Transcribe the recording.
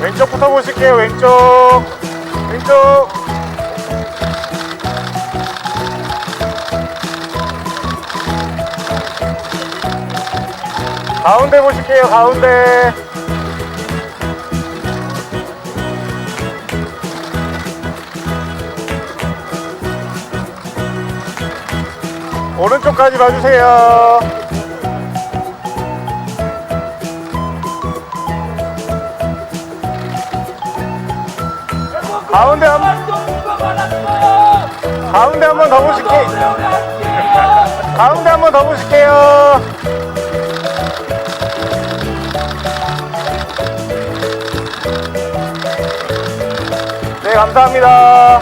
왼쪽부터 보실게요. 왼쪽. 왼쪽. 가운데 보실게요. 가운데. 오른쪽까지 봐주세요. 가운데 한 가운데 한 번 더 보실게요. 가운데 한 번 더 보실게요. 네, 감사합니다.